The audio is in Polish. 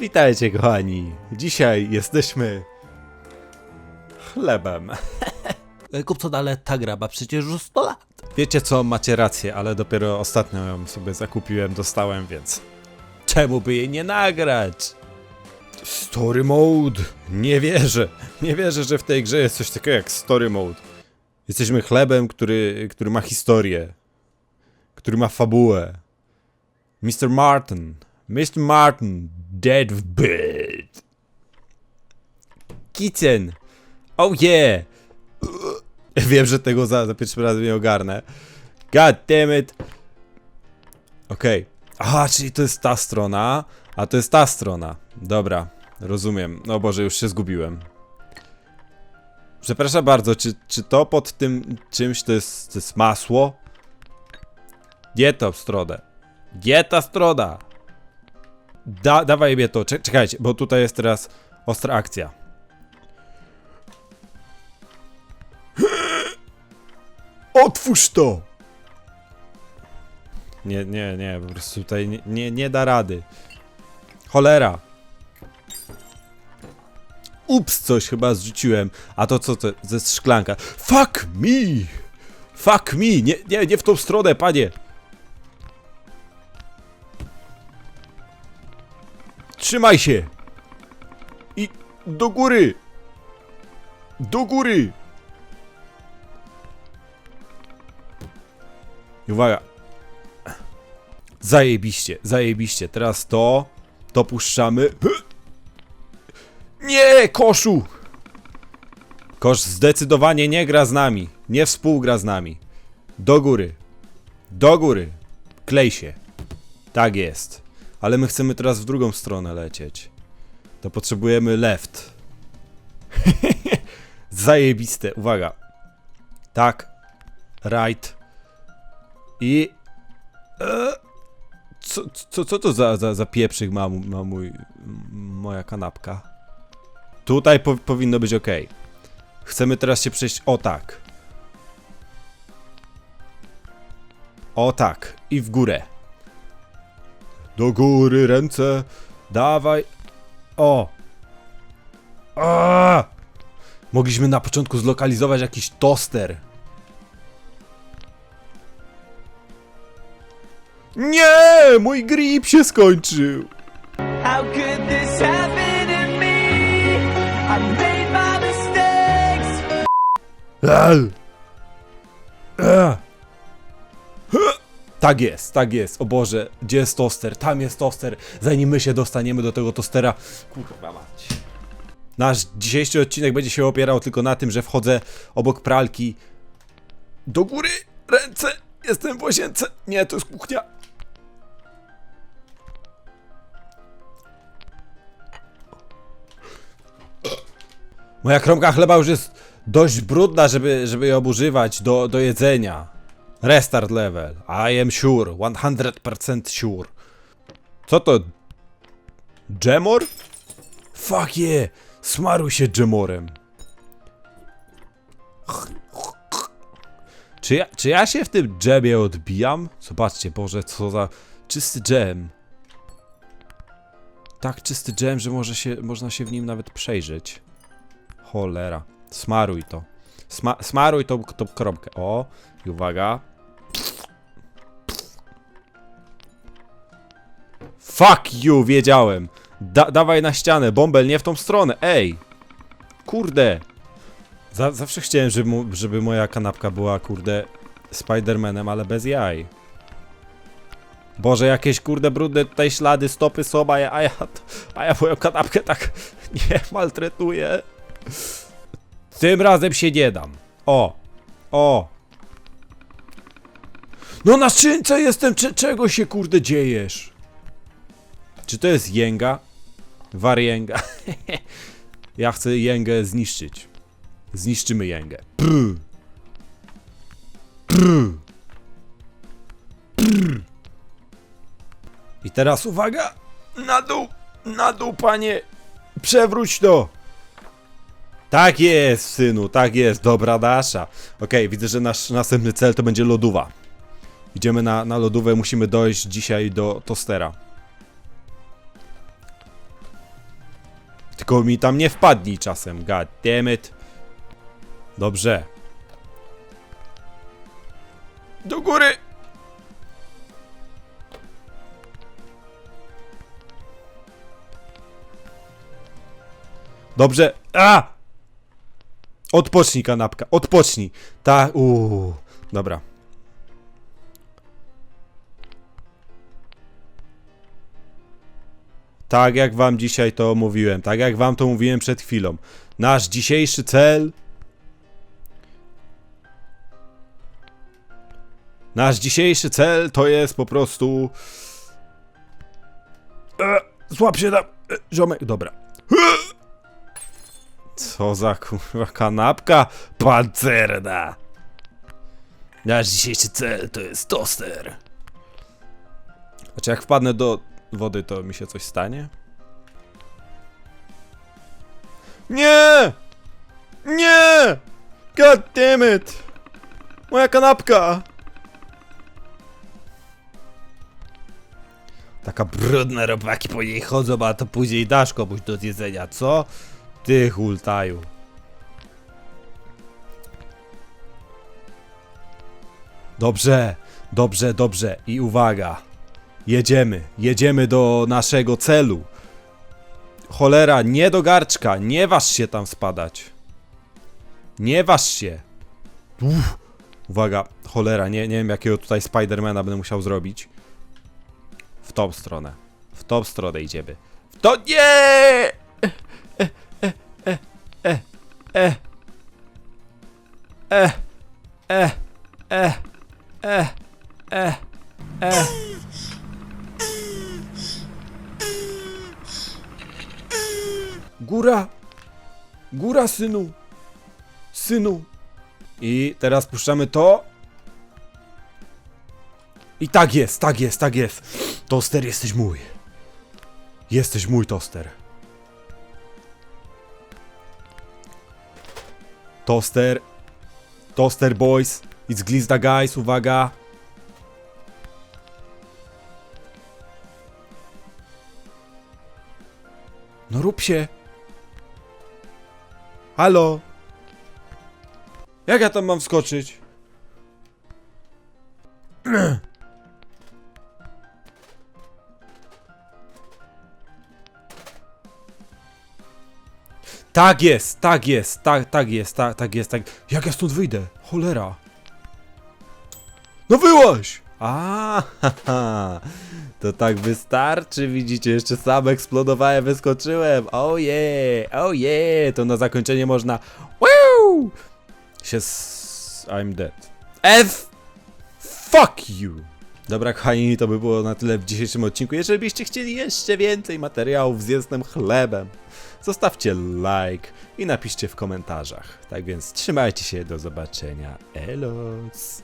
Witajcie kochani. Dzisiaj jesteśmy chlebem. Kupco, no ale ta gra ma przecież już 100 lat. Wiecie co, macie rację, ale dopiero ostatnio ją sobie zakupiłem, dostałem, więc czemu by jej nie nagrać? Story mode. Nie wierzę. Nie wierzę, że w tej grze jest coś takiego jak story mode. Jesteśmy chlebem, który, który ma historię. Który ma fabułę. Mr. Martin. Mr. Martin. Dead bed. Kitchen. Oh yeah. Wiem, że tego za, za pierwszym razem nie ogarnę. God damn it. Okej. Aha, czyli to jest ta strona, a to jest ta strona. Dobra, rozumiem. No Boże, już się zgubiłem. Przepraszam bardzo, czy, czy to pod tym czymś to jest, to jest masło? Gdzie to stronę? Gdzie ta strona? Da, dawaj mnie to, Czek- czekajcie, bo tutaj jest teraz ostra akcja. Otwórz to! Nie, nie, nie, po prostu tutaj nie, nie, nie da rady. Cholera. Ups, coś chyba zrzuciłem. A to co to? Ze szklanka. Fuck me! Fuck me! Nie, nie, nie w tą stronę, panie! Trzymaj się! I do góry! Do góry! I uwaga. Zajebiście, zajebiście. Teraz to, to puszczamy. Nie, koszu! Kosz zdecydowanie nie gra z nami. Nie współgra z nami. Do góry. Do góry. Klej się. Tak jest. Ale my chcemy teraz w drugą stronę lecieć. To potrzebujemy left. Zajebiste. Uwaga. Tak. Right. I. E, co, co, co to za, za, za pieprzyk ma, ma mój, moja kanapka? Tutaj po, powinno być ok. Chcemy teraz się przejść o tak. O tak. I w górę. Do góry ręce. Dawaj. O. A! Mogliśmy na początku zlokalizować jakiś toster. Nie! Mój grip się skończył! How could this happen to me? I made my mistakes. Al. Tak jest, tak jest. O Boże, gdzie jest toster? Tam jest toster. Zanim my się dostaniemy do tego tostera. Kurwa mać. Nasz dzisiejszy odcinek będzie się opierał tylko na tym, że wchodzę obok pralki. Do góry! Ręce! Jestem w łazience! Nie, to jest kuchnia. Moja kromka chleba już jest dość brudna, żeby, żeby ją używać do, do jedzenia. Restart level. I am sure. 100% sure. Co to? Dżemor? Fuck yeah! Smaruj się dżemorem. Czy ja, czy ja się w tym dżemie odbijam? Zobaczcie, Boże, co za czysty dżem. Tak czysty dżem, że może się, można się w nim nawet przejrzeć. Cholera. Smaruj to. Sma smaruj tą, tą kromkę. O, i uwaga. Fuck you, wiedziałem. Da dawaj na ścianę, bąbel, nie w tą stronę. Ej! Kurde! Za zawsze chciałem, żeby, mu- żeby moja kanapka była, kurde, Spidermanem, ale bez jaj. Boże, jakieś kurde brudne tutaj ślady, stopy są, a ja, a ja, a ja moją kanapkę tak nie maltretuję. Tym razem się nie dam. O! O! No na skrzynce jestem, Cze czego się kurde dziejesz? Czy to jest jęga? Warięga. ja chcę jęgę zniszczyć. Zniszczymy jęgę. Prr. Prr. Prr. I teraz uwaga! Na dół! Na dół, panie! Przewróć to! Tak jest, synu, tak jest, dobra dasza. Okej, widzę, że nasz następny cel to będzie lodówa. Idziemy na, na lodówę, musimy dojść dzisiaj do tostera. Tylko mi tam nie wpadnij czasem, god damn it. Dobrze. Do góry! Dobrze. A! Odpocznij kanapka, odpocznij. Tak, uuu. Dobra. Tak jak wam dzisiaj to mówiłem, tak jak wam to mówiłem przed chwilą. Nasz dzisiejszy cel. Nasz dzisiejszy cel to jest po prostu. E, złap się tam, e, ziomek, dobra. Co za kurwa kanapka pancerna. Nasz dzisiejszy cel to jest toster. Znaczy jak wpadnę do wody, to mi się coś stanie? Nie! Nie! God damn it! Moja kanapka! Taka brudna robaki po niej chodzą, a to później dasz komuś do zjedzenia, co? Ty hultaju. Dobrze, dobrze, dobrze i uwaga. Jedziemy, jedziemy do naszego celu. Cholera, nie do garczka, nie waż się tam spadać. Nie waż się. Uff. Uwaga, cholera, nie, nie wiem jakiego tutaj Spidermana będę musiał zrobić. W tą stronę. W tą stronę idziemy. W to nie! E, e, e, e, e. E, e, e, e, e, e. Góra! Góra, synu! Synu! I teraz puszczamy to. I tak jest, tak jest, tak jest. Toster, jesteś mój. Jesteś mój toster. Toster. Toster boys. It's glizda guys, uwaga. No rób się. Halo. Jak ja tam mam wskoczyć? Tak jest, tak jest, tak, tak jest, tak, tak jest, tak. Jak ja stąd wyjdę? Cholera. No wyłaś! A, haha. To tak wystarczy, widzicie, jeszcze sam eksplodowałem, wyskoczyłem. Oh yeah, oh yeah, to na zakończenie można Woo! się s... I'm dead. F Fuck you! Dobra, kochani, to by było na tyle w dzisiejszym odcinku. Jeżeli byście chcieli jeszcze więcej materiałów z jasnym chlebem, zostawcie like i napiszcie w komentarzach. Tak więc trzymajcie się, do zobaczenia. Elos!